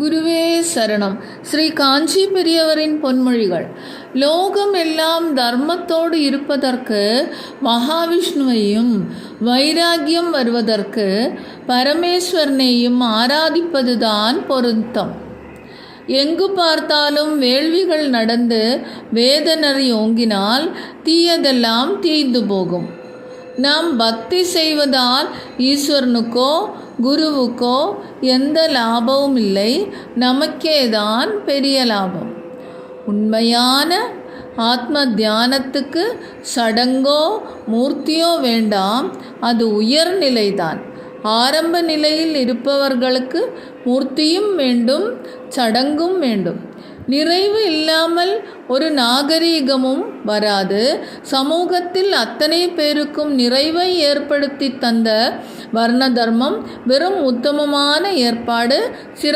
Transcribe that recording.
குருவே சரணம். ஸ்ரீ காஞ்சி பெரியவரின் பொன்மொழிகள். லோகம் எல்லாம் தர்மத்தோடு இருப்பதற்கு மகாவிஷ்ணுவையும் வைராகியம் வருவதற்கு பரமேஸ்வரனையும் ஆராதிப்பதுதான் பொருத்தம். எங்கு பார்த்தாலும் வேள்விகள் நடந்து வேதனர் ஓங்கினால் தீயதெல்லாம் தீய்ந்து போகும். நாம் பக்தி செய்வதால் ஈஸ்வரனுக்கோ குருவுக்கோ எந்த லாபமும் இல்லை நமக்கேதான் பெரிய லாபம். உண்மையான ஆத்ம தியானத்துக்கு சடங்கோ மூர்த்தியோ வேண்டாம் அது உயர்நிலைதான் ஆரம்ப நிலையில் இருப்பவர்களுக்கு மூர்த்தியும் வேண்டும் சடங்கும் வேண்டும். நிறைவு இல்லாமல் ஒரு நாகரீகமும் வராது. சமூகத்தில் அத்தனை பேருக்கும் நிறைவை ஏற்படுத்தி தந்த வர்ண தர்மம் வெறும் உத்தமமான ஏற்பாடு சிற